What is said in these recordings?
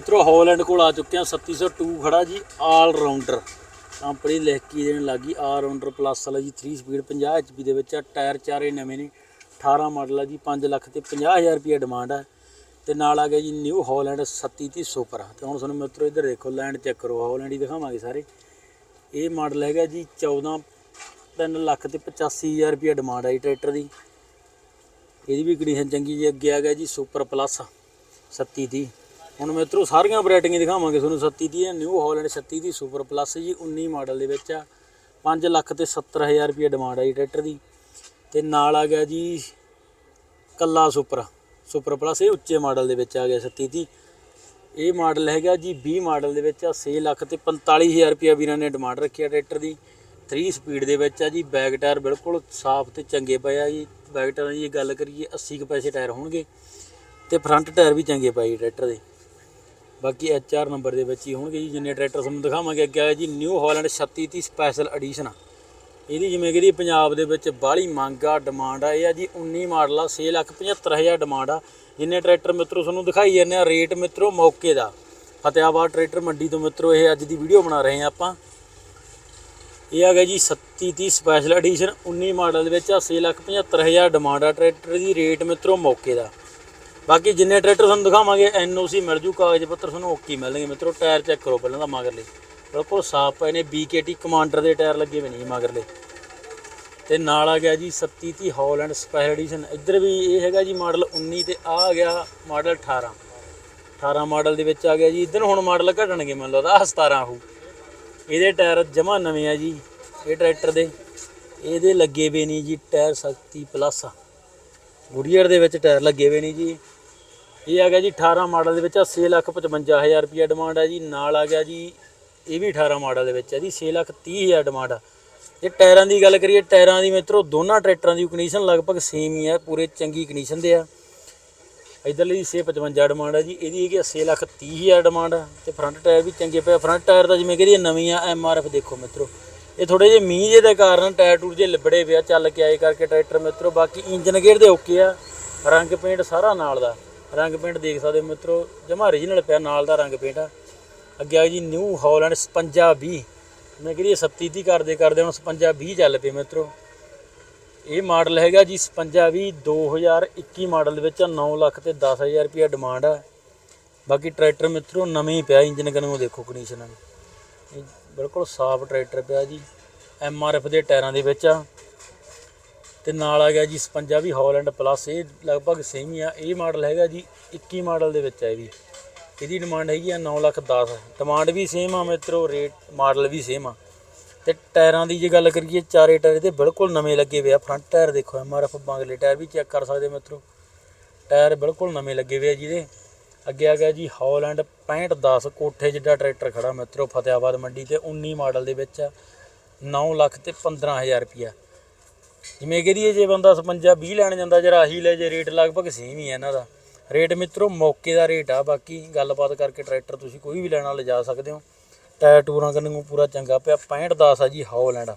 ਮਿੱਤਰੋ ਹਾਲੈਂਡ ਕੋਲ ਆ ਚੁੱਕੇ ਆ 3702 ਖੜਾ ਜੀ ਆਲ ਰਾਉਂਡਰ ਕੰਪਨੀ ਲਿਖ ਕੇ ਦੇਣ ਲੱਗੀ ਆਲ ਰਾਉਂਡਰ ਪਲੱਸ ਵਾਲਾ ਜੀ 3 ਸਪੀਡ 50 ਐਚਪੀ ਦੇ ਵਿੱਚ ਆ ਟਾਇਰ ਚਾਰੇ ਨਵੇਂ ਨੇ 18 ਮਾਡਲ ਆ ਜੀ 5 ਲੱਖ ਤੇ 50000 ਰੁਪਏ ਡਿਮਾਂਡ ਆ। ਤੇ ਨਾਲ ਆ ਗਿਆ ਜੀ ਨਿਊ ਹਾਲੈਂਡ 3730 ਸੁਪਰ ਤੇ ਹੁਣ ਤੁਹਾਨੂੰ ਮਿੱਤਰੋ, ਇੱਧਰ ਦੇਖੋ ਲੈਂਡ ਚੈੱਕ ਕਰੋ ਹਾਲੈਂਡ ਹੀ ਦਿਖਾਵਾਂਗੇ ਸਾਰੇ। ਇਹ ਮਾਡਲ ਹੈਗਾ ਜੀ 14 3 ਲੱਖ ਤੇ 85000 ਰੁਪਏ ਡਿਮਾਂਡ ਆ ਜੀ ਟਰੈਕਟਰ ਦੀ। ਇਹਦੀ ਵੀ ਕੰਡੀਸ਼ਨ ਚੰਗੀ ਜੀ, ਅੱਗੇ ਆ ਗਿਆ ਜੀ ਸੁਪਰ ਪਲੱਸ 37 ਦੀ। ਹੁਣ ਮਿੱਤਰੋ ਸਾਰੀਆਂ ਵੈਰਾਈਟੀਆਂ ਦਿਖਾਵਾਂਗੇ ਤੁਹਾਨੂੰ 37 ਦੀ ਨਿਊ ਹਾਲੈਂਡ 36 ਦੀ, ਸੁਪਰ ਪਲੱਸ ਜੀ 19 ਮਾਡਲ ਦੇ ਵਿੱਚ ਆ। 5 ਲੱਖ ਤੇ 70000 ਰੁਪਏ ਡਿਮਾਂਡ ਆ ਜੀ ਟਰੈਕਟਰ ਦੀ। ਤੇ ਨਾਲ ਆ ਗਿਆ ਜੀ, ਕੱਲਾ ਸੁਪਰ ਸੁਪਰ ਪਲੱਸ, ਇਹ ਉੱਚੇ ਮਾਡਲ ਦੇ ਵਿੱਚ ਆ ਗਿਆ 37 ਦੀ। ਇਹ ਮਾਡਲ ਹੈਗਾ ਜੀ 20 ਮਾਡਲ ਦੇ ਵਿੱਚ ਆ 6 ਲੱਖ ਤੇ 45000 ਰੁਪਏ ਵੀਰਾਂ ਨੇ ਡਿਮਾਂਡ ਰੱਖੀ ਆ ਟਰੈਕਟਰ ਦੀ। 3 ਸਪੀਡ ਦੇ ਵਿੱਚ ਆ ਜੀ ਬੈਕ ਟਾਇਰ ਬਿਲਕੁਲ ਸਾਫ਼ ਤੇ ਚੰਗੇ ਪਏ ਆ ਜੀ। ਬੈਕ ਟਾਇਰ ਦੀ ਜੇ ਗੱਲ ਕਰੀਏ 80 ਕੁ ਪੈਸੇ ਟਾਇਰ ਹੋਣਗੇ। ਤੇ ਫਰੰਟ ਟਾਇਰ ਵੀ ਚੰਗੇ ਪਏ ਜੀ ਟਰੈਕਟਰ ਦੇ। ਬਾਕੀ ਐਚ ਆਰ ਨੰਬਰ ਦੇ ਵਿੱਚ ਹੀ ਹੋਣਗੇ ਜੀ, ਜਿੰਨੇ ਟਰੈਕਟਰ ਤੁਹਾਨੂੰ ਦਿਖਾਵਾਂਗੇ ਅੱਗੇ ਆਇਆ ਜੀ ਨਿਊ ਹਾਲੈਂਡ 3630 ਸਪੈਸ਼ਲ ਐਡੀਸ਼ਨ ਇਹਦੀ ਜਿਵੇਂ ਕਿ ਪੰਜਾਬ ਦੇ ਵਿੱਚ ਬਾਹਲੀ ਮੰਗ ਆ ਡਿਮਾਂਡ ਆ, ਇਹ ਆ ਜੀ 19 ਮਾਡਲ ਆ 675000 ਡਿਮਾਂਡ ਆ। ਜਿੰਨੇ ਟਰੈਕਟਰ ਮਿੱਤਰੋ ਤੁਹਾਨੂੰ ਦਿਖਾਈ ਜਾਂਦੇ ਆ ਰੇਟ ਮਿੱਤਰੋ ਮੌਕੇ ਦਾ। ਫਤਿਆਬਾਦ ਟਰੈਕਟਰ ਮੰਡੀ ਤੋਂ ਮਿੱਤਰੋ ਇਹ ਅੱਜ ਦੀ ਵੀਡੀਓ ਬਣਾ ਰਹੇ ਆ ਆਪਾਂ। ਇਹ ਆ ਗਿਆ ਜੀ 3730 ਸਪੈਸ਼ਲ ਐਡੀਸ਼ਨ 19 ਮਾਡਲ ਦੇ ਵਿੱਚ ਆ 675000 ਡਿਮਾਂਡ ਆ ਟਰੈਕਟਰ ਦੀ ਰੇਟ ਮਿੱਤਰੋ ਮੌਕੇ ਦਾ। ਬਾਕੀ ਜਿੰਨੇ ਟਰੈਕਟਰ ਤੁਹਾਨੂੰ ਦਿਖਾਵਾਂਗੇ, ਐਨਓਸੀ ਮਿਲ ਜੂ, ਕਾਗਜ਼ ਪੱਤਰ ਤੁਹਾਨੂੰ ਓਕੇ ਹੀ ਮਿਲਣਗੇ। ਮਿੱਤਰੋ, ਟਾਇਰ ਚੈੱਕ ਕਰੋ ਪਹਿਲਾਂ ਤਾਂ ਮਗਰਲੇ। ਬਿਲਕੁਲ ਸਾਫ਼ ਪਏ ਨੇ BKT ਕਮਾਂਡਰ ਦੇ ਟਾਇਰ ਲੱਗੇ ਹੋਏ ਨੇ ਜੀ ਮਗਰਲੇ। ਤੇ ਨਾਲ ਆ ਗਿਆ ਜੀ 3730 ਹਾਲੈਂਡ ਸਪੈਸ਼ਲ ਐਡੀਸ਼ਨ ਇੱਧਰ ਵੀ ਇਹ ਹੈਗਾ ਜੀ ਮਾਡਲ 19 ਤੇ ਆ ਆ ਗਿਆ ਮਾਡਲ 18 18 ਮਾਡਲ ਦੇ ਵਿੱਚ ਆ ਗਿਆ ਜੀ। ਇੱਧਰ ਹੁਣ ਮਾਡਲ ਘਟਣਗੇ, ਮੈਨੂੰ ਲੱਗਦਾ ਆਹ 17 ਹੋਊ। ਇਹਦੇ ਟਾਇਰ ਜਮਾ ਨਵੇਂ ਆ ਜੀ, ਇਹ ਟਰੈਕਟਰ ਦੇ। ਇਹਦੇ ਲੱਗੇ ਵੇ ਨਹੀਂ ਜੀ ਟਾਇਰ ਸ਼ਕਤੀ ਪਲੱਸ ਗੁੜੀਅਰ ਦੇ ਵਿੱਚ ਟਾਇਰ ਲੱਗੇ ਹੋਏ ਨੇ ਜੀ। ਇਹ ਆ ਗਿਆ ਜੀ 18 ਮਾਡਲ ਦੇ ਵਿੱਚ ਆ 655000 ਰੁਪਏ ਡਿਮਾਂਡ ਆ ਜੀ। ਨਾਲ ਆ ਗਿਆ ਜੀ, ਇਹ ਵੀ 18 ਮਾਡਲ ਦੇ ਵਿੱਚ ਹੈ ਜੀ 630000 ਡਿਮਾਂਡ ਆ। ਜੇ ਟਾਇਰਾਂ ਦੀ ਗੱਲ ਕਰੀਏ, ਟਾਇਰਾਂ ਦੀ ਮਿੱਤਰੋ, ਦੋਨਾਂ ਟਰੈਕਟਰਾਂ ਦੀ ਕੰਡੀਸ਼ਨ ਲਗਭਗ ਸੇਮ ਹੀ ਆ, ਪੂਰੇ ਚੰਗੀ ਕੰਡੀਸ਼ਨ ਦੇ ਆ। ਇਧਰਲੀ 655 ਡਿਮਾਂਡ ਆ ਜੀ, ਇਹਦੀ ਹੈਗੀ 6 ਲੱਖ 30 ਹਜ਼ਾਰ ਡਿਮਾਂਡ ਆ। ਤੇ ਫਰੰਟ ਟਾਇਰ ਵੀ ਚੰਗੇ ਪਏ ਫਰੰਟ ਟਾਇਰ ਦਾ ਜਿਵੇਂ ਕਰੀਏ ਨਵੀਂ ਆ ਐਮ ਆਰ ਐਫ ਦੇਖੋ ਮਿੱਤਰੋ। ਇਹ ਥੋੜੇ ਜਿਹੇ ਮੀਂਹ ਜੇ ਦੇ ਕਾਰਨ ਟਾਇਰ ਟੂਰ ਜੇ ਲਿਬੜੇ ਪਿਆ ਚੱਲ ਕੇ ਆਏ ਕਰਕੇ ਟਰੈਕਟਰ ਮਿੱਤਰੋ, ਬਾਕੀ ਇੰਜਨ ਗੇਅਰ ਦੇ ਓਕੇ ਆ, ਰੰਗ ਪੇਂਟ ਸਾਰਾ ਨਾਲ ਦਾ। ਰੰਗ ਪੇਂਟ ਦੇਖ ਸਕਦੇ ਹੋ ਮਿੱਤਰੋ, ਜਮਾ origignal ਪਿਆ ਨਾਲ ਦਾ ਰੰਗ ਪੇਂਟ ਆ। ਅੱਗੇ ਆ ਜੀ ਨਿਊ ਹਾਲੈਂਡ 5520 ਮੈਂ ਕਹਿੰਦੀ 37 ਦੀ ਕਰਦੇ ਕਰਦੇ ਹੁਣ 5520 ਚੱਲ ਪਏ ਮਿੱਤਰੋ। ਇਹ ਮਾਡਲ ਹੈਗਾ ਜੀ 5520 2021 ਮਾਡਲ ਦੇ ਵਿੱਚ 9 ਲੱਖ ਤੇ 10000 ਰੁਪਏ ਡਿਮਾਂਡ ਆ। ਬਾਕੀ ਟਰੈਕਟਰ ਮਿੱਤਰੋ, ਨਵੇਂ ਹੀ ਪਿਆ ਇੰਜਨ ਕਨੂੰ ਦੇਖੋ ਕੰਡੀਸ਼ਨ ਬਿਲਕੁਲ ਸਾਫ਼ ਟਰੈਕਟਰ ਪਿਆ ਜੀ। ਐਮ ਆਰ ਐਫ ਦੇ ਟਾਇਰਾਂ ਦੇ ਵਿੱਚ ਆ। ਤੇ ਨਾਲ ਆ ਗਿਆ ਜੀ 55 ਵੀ ਹਾਲੈਂਡ ਪਲੱਸ ਇਹ ਲਗਭਗ ਸੇਮ ਹੀ ਆ। ਇਹ ਮਾਡਲ ਹੈਗਾ ਜੀ 21 ਮਾਡਲ ਦੇ ਵਿੱਚ ਆ ਇਹ ਵੀ। ਇਹਦੀ ਡਿਮਾਂਡ ਹੈਗੀ ਆ 9 ਲੱਖ 10 ਡਿਮਾਂਡ ਵੀ ਸੇਮ ਆ ਮਿੱਤਰੋ ਰੇਟ ਮਾਡਲ ਵੀ ਸੇਮ ਆ। ਤੇ ਟਾਇਰਾਂ ਦੀ ਜੇ ਗੱਲ ਕਰੀਏ, ਚਾਰੇ ਟਾਇਰ ਇਹਦੇ ਬਿਲਕੁਲ ਨਵੇਂ ਲੱਗੇ ਹੋਏ ਆ। ਫਰੰਟ ਟਾਇਰ ਦੇਖੋ ਐਮਆਰਐਫ ਬਾਂਗਲੇ ਟਾਇਰ ਵੀ ਚੈੱਕ ਕਰ ਸਕਦੇ ਮਿੱਤਰੋ। ਟਾਇਰ ਬਿਲਕੁਲ ਨਵੇਂ ਲੱਗੇ ਹੋਏ ਆ ਜਿਹਦੇ ਅੱਗੇ ਆ ਗਿਆ ਜੀ ਹਾਲੈਂਡ 6510 ਕੋਠੇ ਜਿੱਡਾ ਟਰੈਕਟਰ ਖੜਾ ਮਿੱਤਰੋ, ਫਤਿਆਬਾਦ ਮੰਡੀ ਤੇ 19 ਮਾਡਲ ਦੇ ਵਿੱਚ 9 ਲੱਖ ਤੇ 15000 ਰੁਪਿਆ ਜਿਵੇਂ ਕਰੀਏ ਜੇ ਬੰਦਾ 55 20 ਲੈਣ ਜਾਂਦਾ ਜਰਾ ਆਹੀ ਲੈ, ਜੇ ਰੇਟ ਲਗਭਗ ਸੇਮ ਹੀ ਹੈ ਇਹਨਾਂ ਦਾ। ਰੇਟ ਮਿੱਤਰੋ, ਮੌਕੇ ਦਾ ਰੇਟ ਆ, ਬਾਕੀ ਗੱਲਬਾਤ ਕਰਕੇ ਟਰੈਕਟਰ ਤੁਸੀਂ ਕੋਈ ਵੀ ਲੈਣਾ ਲਿਜਾ ਸਕਦੇ ਹੋ। ਟਾਇਰ ਟੂਰਾਂ ਕਰਨ ਨੂੰ ਪੂਰਾ ਚੰਗਾ ਪਿਆ 6510 ਆ ਜੀ ਹਾਲੈਂਡ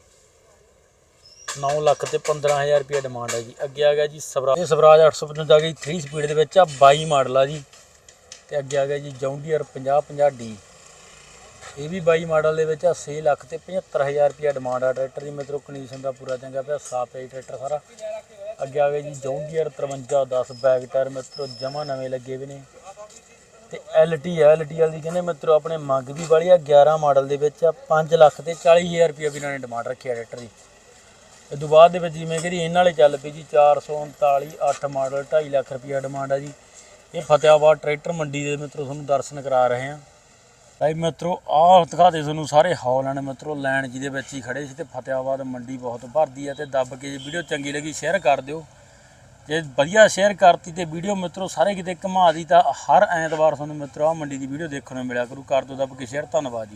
9 ਲੱਖ ਤੇ 15000 ਰੁਪਏ ਡਿਮਾਂਡ ਹੈ ਜੀ। ਅੱਗੇ ਆ ਗਿਆ ਜੀ, ਸਵਰਾਜ ਇਹ ਸਵਰਾਜ 855 ਆ ਗਈ 3 ਸਪੀਡ ਦੇ ਵਿੱਚ ਆ 22 ਮਾਡਲ ਆ ਜੀ। ਤੇ ਅੱਗੇ ਆ ਗਿਆ ਜੀ ਜੌਂਡੀਅਰ 5050D ਇਹ ਵੀ 22 ਮਾਡਲ ਦੇ ਵਿੱਚ ਆ 6 ਲੱਖ ਤੇ 75000 ਰੁਪਏ ਡਿਮਾਂਡ ਆ। ਟਰੈਕਟਰ ਦੀ ਮਿੱਤਰੋ ਕੰਡੀਸ਼ਨ ਦਾ ਪੂਰਾ ਚੰਗਾ ਪਿਆ, ਸਾਫ਼ ਹੈ ਜੀ ਟਰੈਕਟਰ ਸਾਰਾ। ਅੱਗੇ ਆ ਗਿਆ ਜੀ ਜੌਂਡੀਅਰ 5310 ਬੈਕ ਟਾਇਰ, ਮਿੱਤਰੋ, ਜਮਾ ਨਵੇਂ ਲੱਗੇ ਵੀ ਨੇ। ਤੇ ਐਲਟੀ ਆ, ਐਲਟੀ ਵਾਲੀ ਕਹਿੰਦੇ ਮਿੱਤਰੋ, ਆਪਣੇ ਮੰਗ ਵੀ ਵਾਲੀ ਆ। 11 ਮਾਡਲ ਦੇ ਵਿੱਚ ਆ 5 ਲੱਖ ਤੇ 40000 ਰੁਪਏ ਵੀ ਇਹਨਾਂ ਨੇ ਡਿਮਾਂਡ ਰੱਖੀ ਆ ਟਰੈਕਟਰ ਦੀ। ਇਹ ਤੋਂ ਬਾਅਦ ਦੇ ਵਿੱਚ ਜਿਵੇਂ ਕਿ ਇਹਨਾਂ ਵਾਲੇ ਚੱਲ ਪਈ ਜੀ 439 8 ਮਾਡਲ 2.5 ਲੱਖ ਰੁਪਏ ਡਿਮਾਂਡ ਆ ਜੀ। ਇਹ ਫਤਿਆਬਾਦ ਟਰੈਕਟਰ ਮੰਡੀ ਦੇ ਮਿੱਤਰੋ ਤੁਹਾਨੂੰ ਦਰਸ਼ਨ ਕਰਾ ਰਹੇ ਹਾਂ। ਭਾਈ ਮਿੱਤਰੋ, ਆਹ ਦਿਖਾ ਦੇ ਤੁਹਾਨੂੰ ਸਾਰੇ ਹੌਲੈਂਡ ਮਿੱਤਰੋ ਲੈਣ ਜਿਹਦੇ ਵਿੱਚ ਹੀ ਖੜੇ ਸੀ ਤੇ ਫਤਿਆਬਾਦ ਮੰਡੀ ਬਹੁਤ ਭਰਦੀ ਹੈ ਤੇ ਦੱਬ ਕੇ ਜੇ ਵੀਡੀਓ ਚੰਗੀ ਲੱਗੀ ਸ਼ੇਅਰ ਕਰ ਦਿਓ। ਜੇ ਵਧੀਆ ਸ਼ੇਅਰ ਕਰਤੀ ਤੇ ਵੀਡੀਓ ਮਿੱਤਰੋ, ਸਾਰੇ ਕਿਤੇ ਘੁਮਾ ਦੀ ਤਾਂ ਹਰ ਐਤਵਾਰ ਤੁਹਾਨੂੰ ਮਿੱਤਰੋ ਆ ਮੰਡੀ ਦੀ ਵੀਡੀਓ ਦੇਖਣ ਨੂੰ ਮਿਲਿਆ ਕਰੂ। ਕਰ ਦਿਓ ਦੱਬ ਕੇ ਸ਼ੇਅਰ, ਧੰਨਵਾਦ ਜੀ।